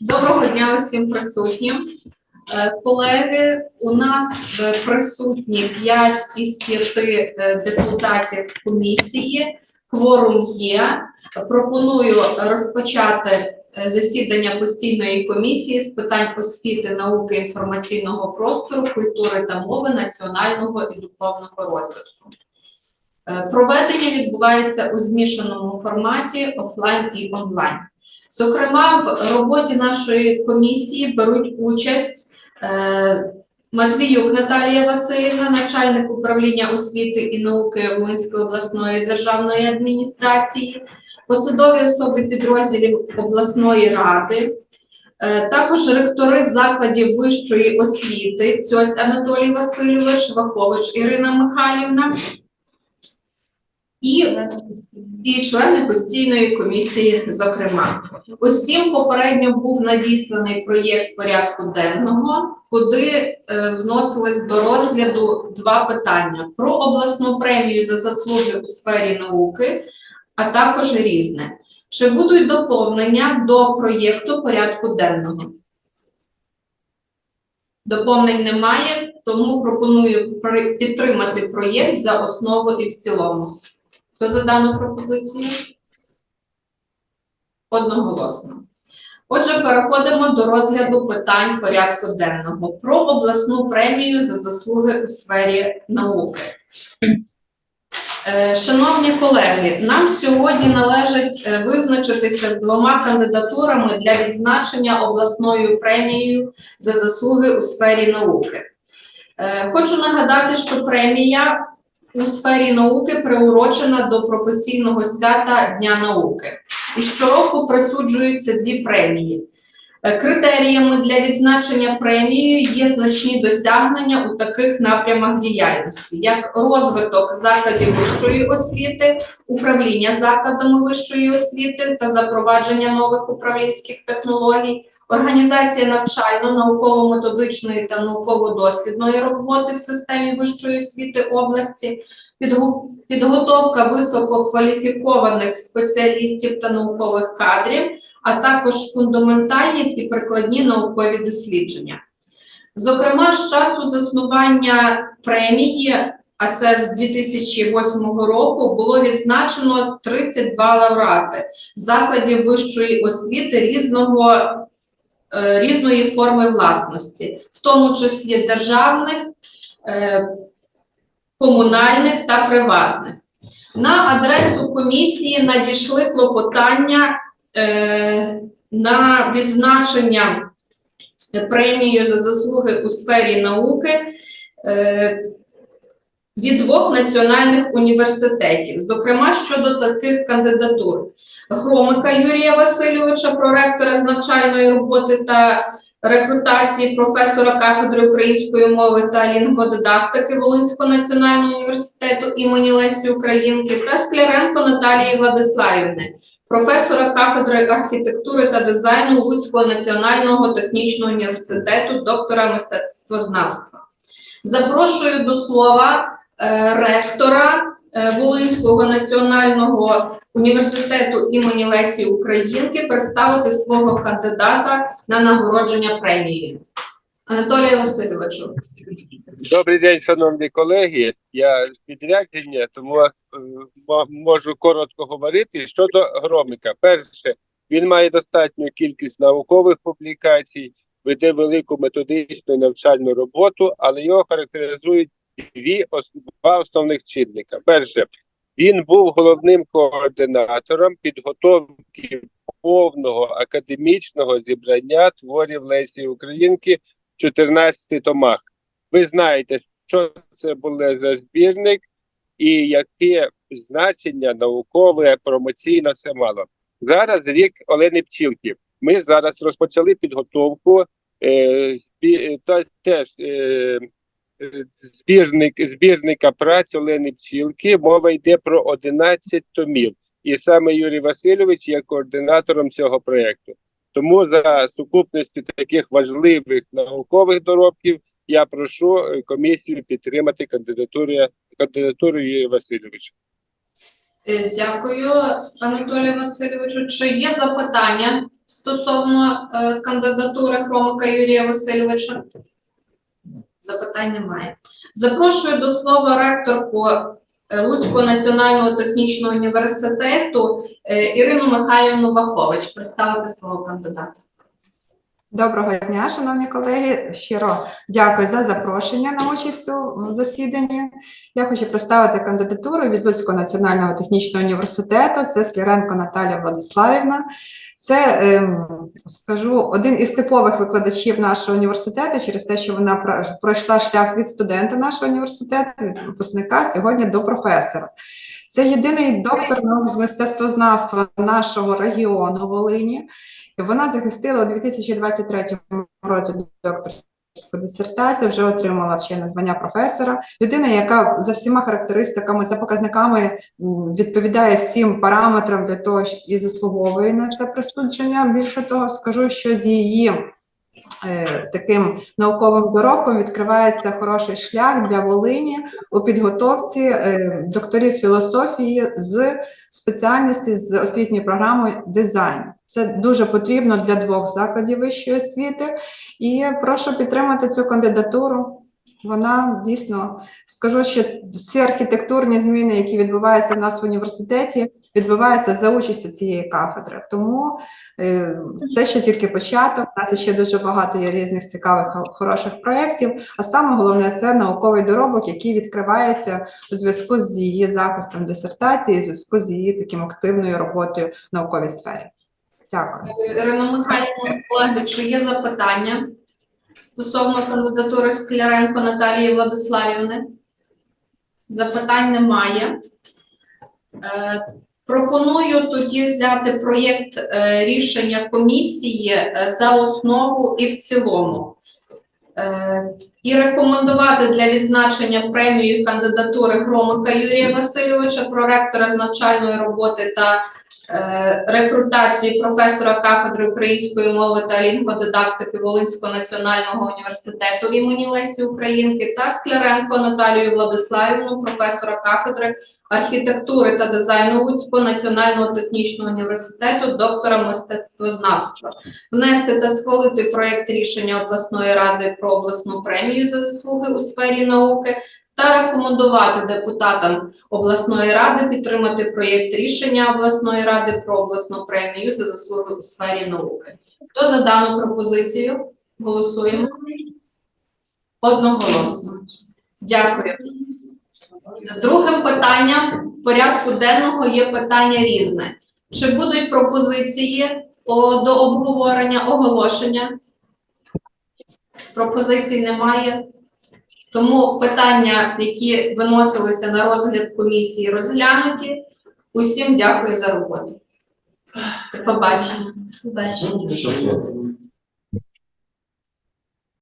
Доброго дня усім присутнім. Е, Колеги, у нас е, присутні 5 із 5 депутатів комісії. Кворум є. Пропоную розпочати е, засідання постійної комісії з питань освіти, науки, інформаційного простору, культури та мови, національного і духовного розвитку. Е, Проведення відбувається у змішаному форматі офлайн і онлайн. Зокрема, в роботі нашої комісії беруть участь е, Матвіюк Наталія Васильівна, начальник управління освіти і науки Волинської обласної державної адміністрації, посадові особи підрозділів обласної ради, е, також ректори закладів вищої освіти Цьось Анатолій Васильович, Вахович Ірина Михайлівна і, і члени постійної комісії, зокрема. Усім попередньо був надісланий проєкт порядку денного, куди е, вносились до розгляду два питання: про обласну премію за заслуги у сфері науки, а також різне. Чи будуть доповнення до проєкту порядку денного? Доповнень немає, тому пропоную підтримати проєкт за основу і в цілому. Хто за дану пропозицію? Одноголосно. Отже, переходимо до розгляду питань порядку денного про обласну премію за заслуги у сфері науки. Е, Шановні колеги, нам сьогодні належить е, визначитися з двома кандидатурами для відзначення обласною премією за заслуги у сфері науки. Е, Хочу нагадати, що премія у сфері науки приурочена до професійного свята Дня науки. І щороку присуджуються дві премії. Е, Критеріями для відзначення премією є значні досягнення у таких напрямах діяльності, як розвиток закладів вищої освіти, управління закладами вищої освіти та запровадження нових управлінських технологій, організація навчально-науково-методичної та науково-дослідної роботи в системі вищої освіти області, підготовка висококваліфікованих спеціалістів та наукових кадрів, а також фундаментальні і прикладні наукові дослідження. Зокрема, з часу заснування премії, а це з 2008 року, було відзначено 32 лауреати закладів вищої освіти різного, різної форми власності, в тому числі державних, е, комунальних та приватних. На адресу комісії надійшли клопотання е, на відзначення премією за заслуги у сфері науки е, від двох національних університетів, зокрема щодо таких кандидатур: Громика Юрія Васильовича, проректора з навчальної роботи та рекрутації професора кафедри української мови та лінгводидактики Волинського національного університету імені Лесі Українки та Скляренко Наталії Владиславівни, професора кафедри архітектури та дизайну Луцького національного технічного університету, доктора мистецтвознавства. Запрошую до слова е, ректора е, Волинського національного університету імені Лесі Українки представити свого кандидата на нагородження премією. Анатолію Васильовичу. Добрий день, шановні колеги. Я з підрядження, тому е, можу коротко говорити щодо Громика. Перше, він має достатню кількість наукових публікацій, веде велику методичну і навчальну роботу, але його характеризують дві два основних чинника. Перше, він був головним координатором підготовки повного академічного зібрання творів Лесі Українки в 14 томах. Ви знаєте, що це було за збірник і яке значення наукове, промоційне це мало. Зараз рік Олени Пчілки. Ми зараз розпочали підготовку е, та, теж е, збірник, збірника праць Олени Пчілки. Мова йде про 11 томів. І саме Юрій Васильович є координатором цього проєкту. Тому за сукупністю таких важливих наукових доробків я прошу е, комісію підтримати кандидатуру, кандидатуру Юрія Васильовича. Е, Дякую, Анатолію Васильовичу. Чи є запитання стосовно е, кандидатури Хромика Юрія Васильовича? Запитань немає. Запрошую до слова ректорку е, Луцького національного технічного університету е, Ірину Михайлівну Вахович представити свого кандидата. Доброго дня, шановні колеги. Щиро дякую за запрошення на участь у засіданні. Я хочу представити кандидатуру від Луцького національного технічного університету. Це Скляренко Наталія Владиславівна. Це, ем, скажу, один із типових викладачів нашого університету через те, що вона про- пройшла шлях від студента нашого університету, від випускника сьогодні до професора. Це єдиний доктор наук з мистецтвознавства нашого регіону Волині. Вона захистила у 2023 році докторську дисертацію, вже отримала ще звання професора. Людина, яка за всіма характеристиками, за показниками відповідає всім параметрам для того, і заслуговує на це присудження. Більше того, скажу, що з її таким науковим доробком відкривається хороший шлях для Волині у підготовці е, докторів філософії з спеціальності з освітньої програми дизайн. Це дуже потрібно для двох закладів вищої освіти. І прошу підтримати цю кандидатуру. Вона дійсно скажу, що всі архітектурні зміни, які відбуваються в нас в університеті, відбуваються за участю цієї кафедри. Тому е, це ще тільки початок. У нас ще дуже багато є різних цікавих хороших проєктів. А саме головне це науковий доробок, який відкривається у зв'язку з її захистом дисертації, у зв'язку з її таким активною роботою в науковій сфері. Дякую. Ірина Михайлівна, колеги, чи є запитання стосовно кандидатури Скляренко Наталії Владиславівни? Запитань немає. Пропоную тоді взяти проєкт е, рішення комісії е, за основу і в цілому. Е, І рекомендувати для відзначення премією кандидатури Громика Юрія Васильовича, проректора з навчальної роботи та рекрутації професора кафедри української мови та лінгводидактики Волинського національного університету імені Лесі Українки та Скляренко Наталію Владиславівну, професора кафедри архітектури та дизайну Луцького національного технічного університету, доктора мистецтвознавства. Внести та схвалити проєкт рішення обласної ради про обласну премію за заслуги у сфері науки та рекомендувати депутатам обласної ради підтримати проєкт рішення обласної ради про обласну премію за заслуги у сфері науки. Хто за дану пропозицію? Голосуємо. Одноголосно. Дякую. Другим питанням порядку денного є питання різне. Чи будуть пропозиції до обговорення оголошення? Пропозицій немає. Тому питання, які виносилися на розгляд комісії, розглянуті. Усім дякую за роботу. До побачення. Щасливо.